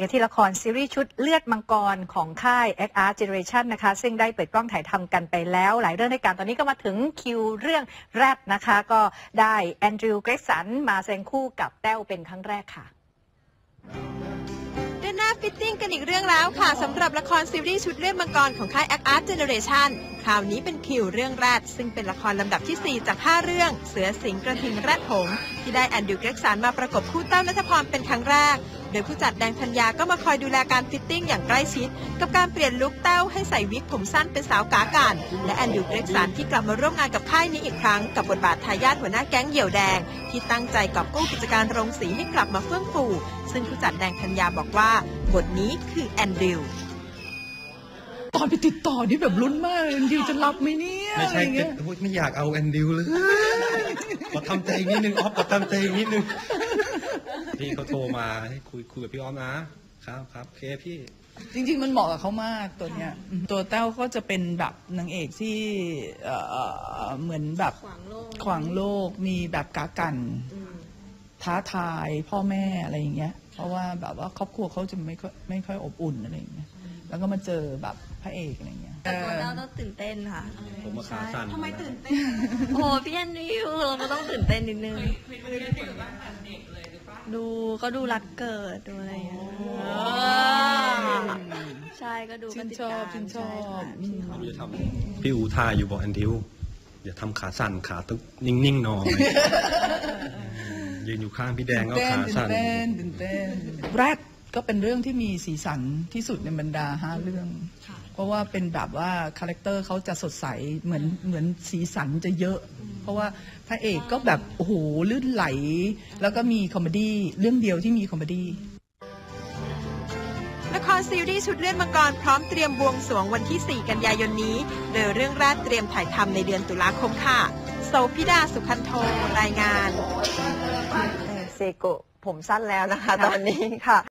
กันที่ละครซีรีส์ชุดเลือดมังกรของค่าย X Art Generation นะคะ ซึ่งได้เปิดกล้องถ่ายทำกันไปแล้ว หลายเรื่องด้วยกันตอนนี้ก็มาถึงคิวเรื่องแรดนะคะ ก็ได้แอนดรูว์เกรกสันมาแสดงคู่กับแต้วเป็นครั้งแรกค่ะเดินหน้าฟิตติ้งกันอีกเรื่องแล้วค่ะสำหรับละครซีรีส์ชุดเรื่องมังกรของค่าย Act Art Generation คราวนี้เป็นคิวเรื่องแรกซึ่งเป็นละครลำดับที่ 4 จาก 5 เรื่อง เสือสิงห์กระทิงแรดหงที่ได้แอนดรูว์เกรกสันมาประกบคู่เต้านัทพรเป็นครั้งแรก โดยผู้จัดแดงธัญญาก็มาคอยดูแลการฟิตติ้งอย่างใกล้ชิด กับการเปลี่ยนลุคเต้าให้ใส่วิกผมสั้นเป็นสาวกากันและแอนดรูว์เกรกสันที่กลับมาร่วมงานกับค่ายนี้อีกครั้ง กับบทบาททายาทหัวหน้าแก๊งเหยี่ยวแดง ที่ตั้งใจกอบกู้กิจการโรงสีให้กลับมาเฟื่องฟูซึ่งผู้จัดแดงธัญญาบอกว่าบทนี้คือแอนดรูว์ตอนไปติดต่อนี่แบบลุ้นมากเลยดิวจะรับไหมเนี่ยไม่อะไรใช่เงี้ยโอ๊ยไม่อยากเอาแอนดิวเลย ขอทำใจอีกนิดนึงออฟขอทำใจอีกนิดนึง พี่เขาโทรมาให้คุยคุยกับพี่ออฟนะครับครับโอเคพี่จริงๆ มันเหมาะกับเขามากตัวเนี้ยอืมตัวแต้วก็จะเป็นแบบนางเอกที่เอ่อเหมือนแบบขวางโลกขวางโลกมีแบบกากันท้าทายพ่อแม่อะไรอย่างเงี้ย เพราะว่าแบบว่าครอบครัวเขาจะไม่ค่อยไม่ค่อยอบอุ่นอะไรอย่างเงี้ยแล้วก็มาเจอแบบพระเอกอะไรอย่างเงี้ยแต่ตัวเราต้องตื่นเต้นค่ะ ผมมาขาสั่นทำไมตื่นเต้นโอ้โหพี่แอนดิวเราก็ต้องตื่นเต้นนิดนึงดูก็ดูรักเกิดดูอะไรอย่างเงี้ยใช่ก็ดูก็ชื่นติดชอบตามชื่นชอบใอืมผมจะทำพี่อูทาอยู่บอกแอนดิวอย่าทำขาสั่นขาต้องนิ่งๆหน่อยยืนอยู่ข้างพี่แดงก็ตื่นขาเต้นสั่นตื่นเต้นตื่นเต้นแรดก็เป็นเรื่องที่มีสีสันที่สุดในบรรดาห้าเรื่อง เพราะว่าเป็นแบบว่าคาแรคเตอร์เขาจะสดใสเหมือนเหมือนสีสันจะเยอะ เพราะว่าพระเอกก็แบบโอ้โหลื่นไหล แล้วก็มีคอมเมดี้เรื่องเดียวที่มีคอมเมดี้ละครซีรีส์ชุดเลือดมังกรพร้อมเตรียมบวงสรวงวันที่ 4 กันยายนนี้โดยเรื่องแรกเตรียมถ่ายทำในเดือนตุลาคมค่ะโซพิดาสุขันโทรายงาน เซโกะผมสั้นแล้วนะคะ ตอนนี้ค่ะ